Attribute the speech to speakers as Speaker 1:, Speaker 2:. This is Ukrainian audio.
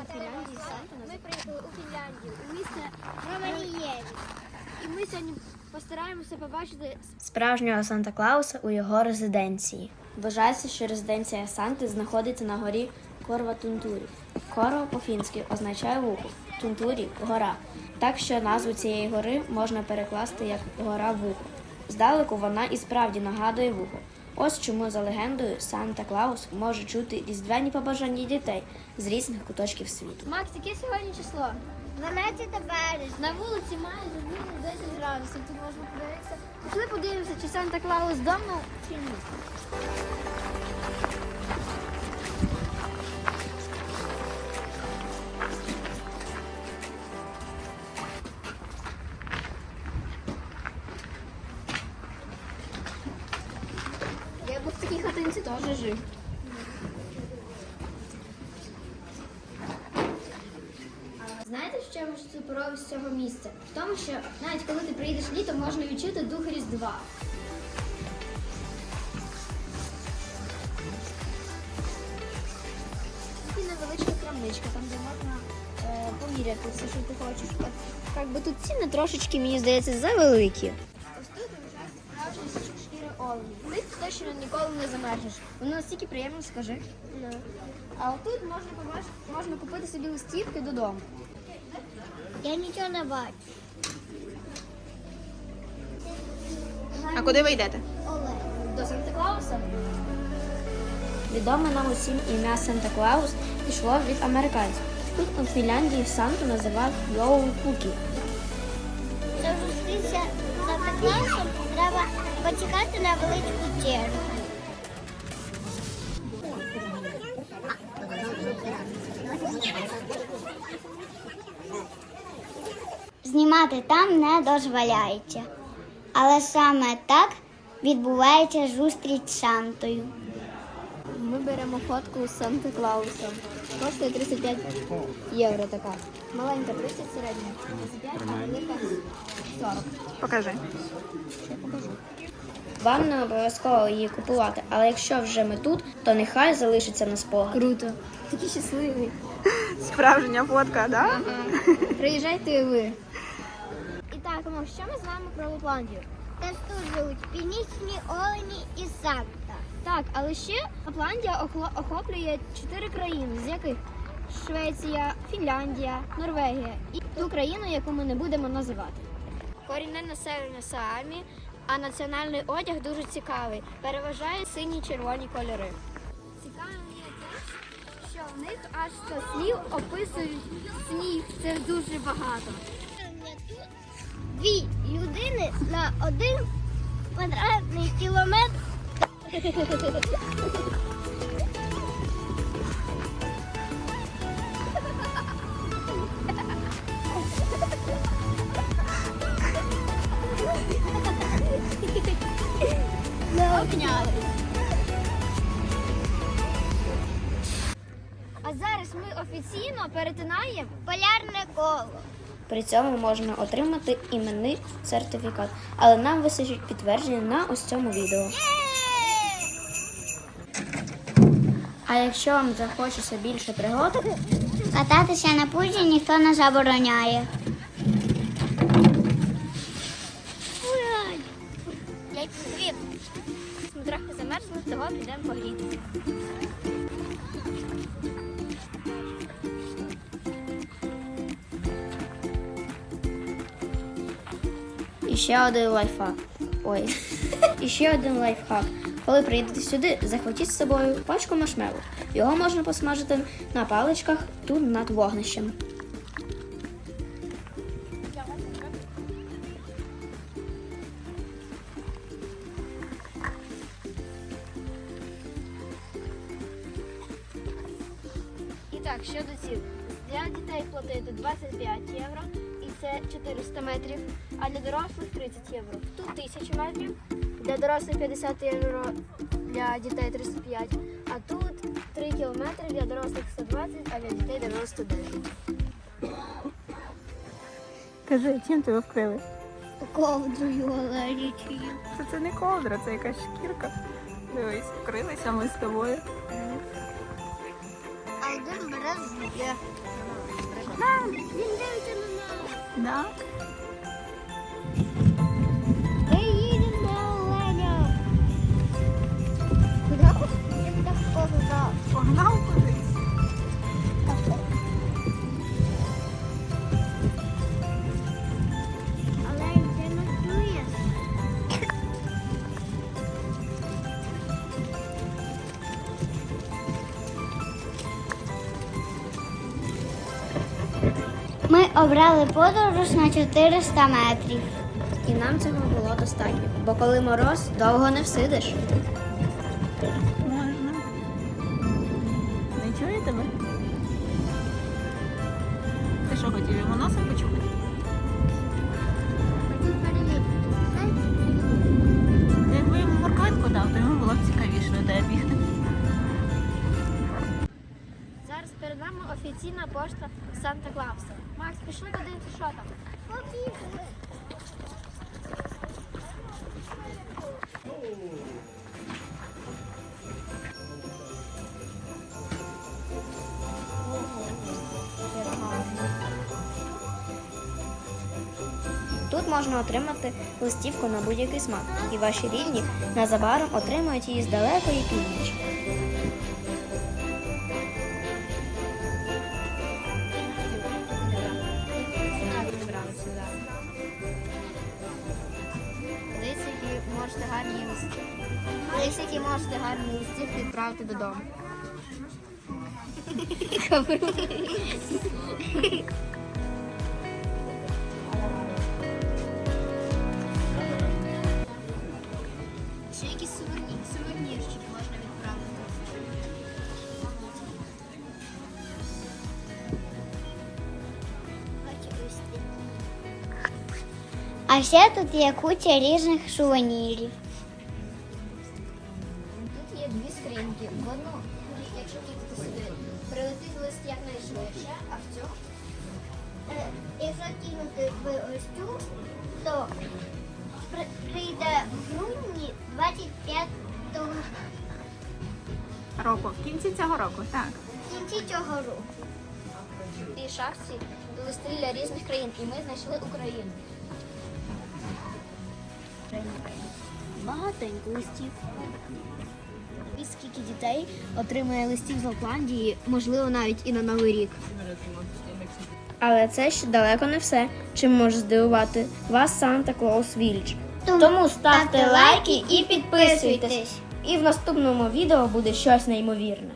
Speaker 1: у Фінляндії Санта. Ми приїхали у Фінляндію, у місце Романієві. І ми сьогодні постараємося побачити
Speaker 2: Справжнього Санта Клауса у його резиденції. Вважається, що резиденція Санти знаходиться на горі Корва Тунтурі. Корва по-фінськи означає вухо, Тунтурі гора. Так що назву цієї гори можна перекласти як гора вухо. Здалеку вона і справді нагадує вухо. Ось чому за легендою Санта Клаус може чути різдвяні побажання дітей з різних куточків світу.
Speaker 1: Макс, яке сьогодні число? 12 березня. На вулиці має мінус 10 градусів. Тут можна подивитися. Пішли подивимося, чи Санта Клаус вдома, чи ні. В чому ж цього місця? В тому, що навіть коли ти приїдеш літом, можна відчути дух Різдва. Є невеличка крамничка, там де можна е, поміряти все, що ти хочеш. От, як би тут ціни трошечки, мені здається, завеликі. Ось тут лежать справжні шкіри оленів. Ти точно ніколи не замерзнеш. Воно настільки приємно, скажи. А отут можна побачити, можна купити собі листівки додому. Я нічого не бачу.
Speaker 3: А куди ви йдете?
Speaker 1: До Санта Клауса?
Speaker 2: Відоме нам усім ім'я Санта Клаус пішло від американців. Тут у Фінляндії Санту називають Йоу Кукі.
Speaker 1: Щоб зустрітися з Санта Клаусом, треба почекати на величку чергу.
Speaker 4: Знімати там не дозволяється. Але саме так відбувається зустріч з Сантою.
Speaker 1: Ми беремо фотку з Санта Клаусом. Коштує 35 євро така. Маленька 30, середня 35, а велика 40.
Speaker 3: Покажи.
Speaker 2: Вам не обов'язково її купувати, але якщо вже ми тут, то нехай залишиться на спогад.
Speaker 1: Круто. Такий щасливий.
Speaker 3: Справжня фотка, да?
Speaker 1: Приїжджайте і ви. Ну, що ми знаємо про Лапландію?
Speaker 4: Теж тут живуть північні олені і Санта.
Speaker 1: Так, але ще Лапландія охоплює чотири країни, з яких Швеція, Фінляндія, Норвегія і ту країну, яку ми не будемо називати. Корінне населення Саамі, а національний одяг дуже цікавий. Переважає сині червоні кольори. Цікаво мені те, що в них аж 100 слів описують сніг. Це дуже багато.
Speaker 4: Дві людини на один квадратний кілометр.
Speaker 1: А зараз ми офіційно перетинаємо
Speaker 4: Полярне коло.
Speaker 2: При цьому можна отримати іменний сертифікат, але нам вистачить підтвердження на ось цьому відео. А якщо вам захочеться більше пригод,
Speaker 4: Кататися на пузі ніхто не забороняє.
Speaker 2: І ще один лайфхак. Ой, і ще один лайфхак. Коли приїдете сюди, захватіть з собою пачку маршмелу. Його можна посмажити на паличках тут над вогнищем.
Speaker 1: І так, щодо цін. Для дітей платити 25 євро, це 400 метрів, а для дорослих 30 євро. Тут 1000 метрів, для дорослих 50 євро, для дітей 35, а тут 3 кілометри, для дорослих 120, а для дітей 99.
Speaker 3: Кажи, чим тебе вкрили?
Speaker 4: Ковдрою оленячою.
Speaker 3: Це, це не ковдра, це якась шкірка. Дивись, вкрилися ми з тобою.
Speaker 4: А один бере є. Він дивиться на.
Speaker 3: Да?
Speaker 4: Ми їдемо на оленя. Куди? Я так сказав.
Speaker 3: Погнав
Speaker 4: Ми обрали подорож на 400 метрів.
Speaker 2: І нам цього було достатньо, бо коли мороз, довго не всидиш.
Speaker 3: Можна. Не чує тебе? Ти що хотів його носом почухати?
Speaker 1: Нами офіційна пошта Санта Клауса. Макс, пішли подивитися, що там.
Speaker 2: Тут можна отримати листівку на будь-який смак, і ваші рідні незабаром отримають її з далекої півночі.
Speaker 1: Можете гарні листівки відправити додому. Ще якісь сувені, можна відправити.
Speaker 4: А ще тут є куча різних сувенірів. Кинути ось цю, то прийде в грудні 25
Speaker 3: Року. В кінці цього року, так.
Speaker 4: в кінці цього року.
Speaker 1: в цій шахті листи для різних країн, і ми знайшли Україну.
Speaker 2: Багатенько листів. І скільки дітей отримує листів з Лапландії, можливо, навіть і на Новий рік. Але це ще далеко не все, чим може здивувати вас Санта Клаус Вільч. Тому ставте лайки і підписуйтесь. І в наступному відео буде щось неймовірне.